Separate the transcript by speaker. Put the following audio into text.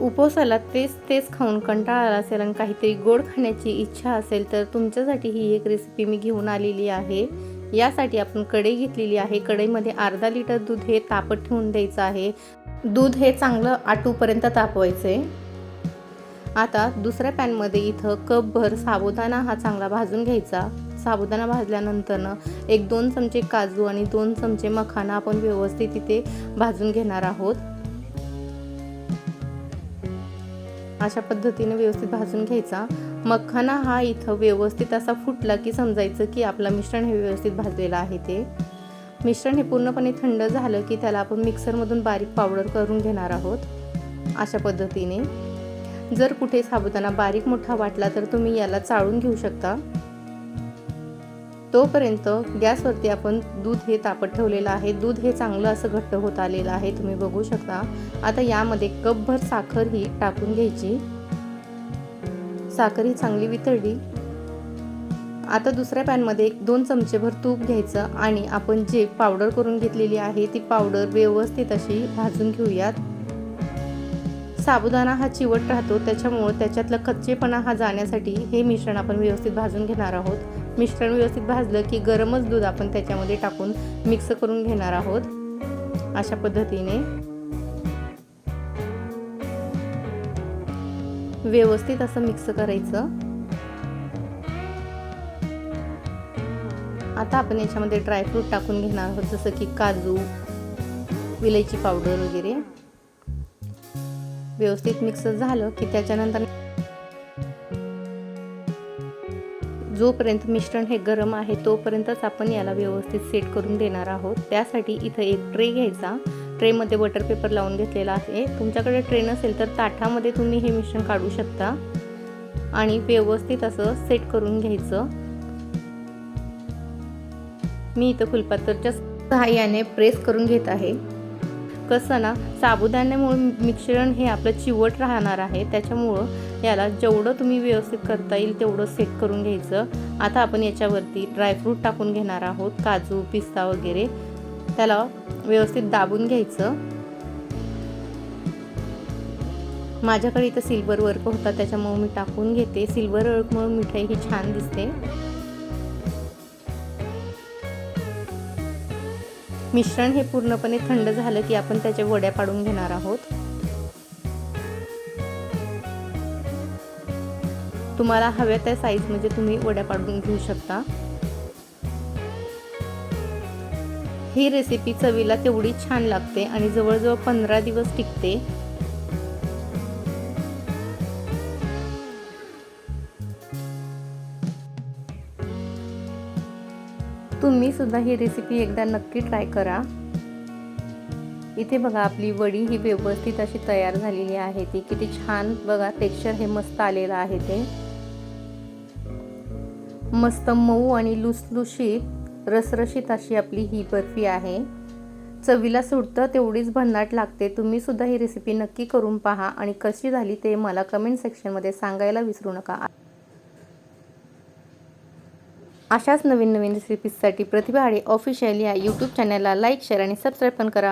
Speaker 1: उपवासाला तेच तेच खाऊन कंटाळा आला असेल आणि काहीतरी गोड खाण्याची इच्छा असेल तर तुमच्यासाठी ही एक रेसिपी मी घेऊन आलेली आहे. यासाठी आपण कढई घेतलेली आहे. कढईमध्ये अर्धा लिटर दूध हे तापत ठेवून द्यायचं आहे. दूध हे चांगलं आटूपर्यंत तापवायचं. आहे आता दुसऱ्या पॅनमध्ये इथं कपभर साबुदाणा हा चांगला भाजून घ्यायचा. साबुदाणा भाजल्यानंतरनं एक दोन चमचे काजू आणि दोन चमचे मखाना आपण व्यवस्थित इथे भाजून घेणार आहोत. अशा पद्धतीने व्यवस्थित भाजून घ्यायचा. मखाना हा इथं व्यवस्थित असा फुटला की समजायचं की आपलं मिश्रण हे व्यवस्थित भाजलेलं आहे ते. मिश्रण हे पूर्णपणे थंड झालं की त्याला आपण मिक्सरमधून बारीक पावडर करून घेणार आहोत. अशा पद्धतीने. जर कुठे साबुदाणा बारीक मोठा वाटला तर तुम्ही याला चाळून घेऊ शकता. तोपर्यंत गॅसवरती आपण दूध हे तापत ठेवलेलं आहे. दूध हे चांगलं असं घट्ट होत आलेलं आहे. तुम्ही बघू शकता. आता यामध्ये कपभर साखर ही टाकून घ्यायची. साखर ही चांगली वितळली. आता दुसऱ्या पॅनमध्ये एक दोन चमचेभर तूप घ्यायचं आणि आपण जे पावडर करून घेतलेली आहे ती पावडर व्यवस्थित अशी भाजून घेऊयात. साबुदाणा हा चिवट राहतो. त्याच्यामुळं त्याच्यातला कच्चेपणा हा जाण्यासाठी हे मिश्रण आपण व्यवस्थित भाजून घेणार आहोत. मिश्रण व्यवस्थित भाजलं की गरमच दूध आपण त्याच्यामध्ये टाकून मिक्स करून घेणार आहोत. अशा पद्धतीने. व्यवस्थित असं मिक्स करायचं. आता आपण याच्यामध्ये ड्रायफ्रूट टाकून घेणार आहोत जसं की काजू विलायची पावडर वगैरे. व्यवस्थित मिक्स झालं की त्याच्यानंतर जोपर्यंत मिश्रण हे गरम आहे तोपर्यंतच आपण याला व्यवस्थित सेट करून देणार आहोत. त्यासाठी इथं एक ट्रे घ्यायचा. ट्रेमध्ये बटर पेपर लावून घेतलेला आहे. तुमच्याकडे ट्रे नसेल तर ताठामध्ये तुम्ही हे मिश्रण काढू शकता. आणि व्यवस्थित असं सेट करून घ्यायचं. मी इथं फुलपातरच्या सहाय्याने प्रेस करून घेत आहे. कसं ना साबुदाण्यामुळे मिश्रण हे आपलं चिवट राहणार आहे. त्याच्यामुळं याला जेवढं तुम्ही व्यवस्थित करता येईल तेवढं सेट करून घ्यायचं. आता आपण याच्यावरती ड्रायफ्रूट टाकून घेणार आहोत काजू पिस्ता वगैरे. त्याला व्यवस्थित दाबून घ्यायचं. माझ्याकडे इथं सिल्वर वर्क होता त्याच्यामुळे मी टाकून घेते. सिल्वर वर्कमुळे मिठाई ही छान दिसते. मिश्रण हे पूर्णपणे थंड झालं की आपण त्याच्या वड्या पाडून घेणार आहोत. तुम्हाला हव्या त्या साईज म्हणजे तुम्ही वड्या पाडून घेऊ शकता. ही रेसिपी चवीला तेवढी छान लागते आणि जवळजवळ पंधरा दिवस टिकते. तुम्हीसुद्धा ही रेसिपी एकदा नक्की ट्राय करा. इथे बघा आपली वडी ही व्यवस्थित अशी तयार झालेली आहे. ती किती छान बघा टेक्स्चर हे मस्त आलेलं आहे ते. मस्त मऊ आणि लुसलुशीत रसरशीत अशी आपली ही बर्फी आहे. चवीला सुटतं तेवढीच भन्नाट लागते. तुम्ही सुद्धा ही रेसिपी नक्की करून पहा आणि कशी झाली ते मला कमेंट सेक्शनमध्ये सांगायला विसरू नका. अशाच नवीन नवीन रेसिपीजसाठी प्रतिभा आडे ऑफिशियल या यूट्यूब चॅनलला लाईक शेअर आणि सबस्क्राईब पण करा.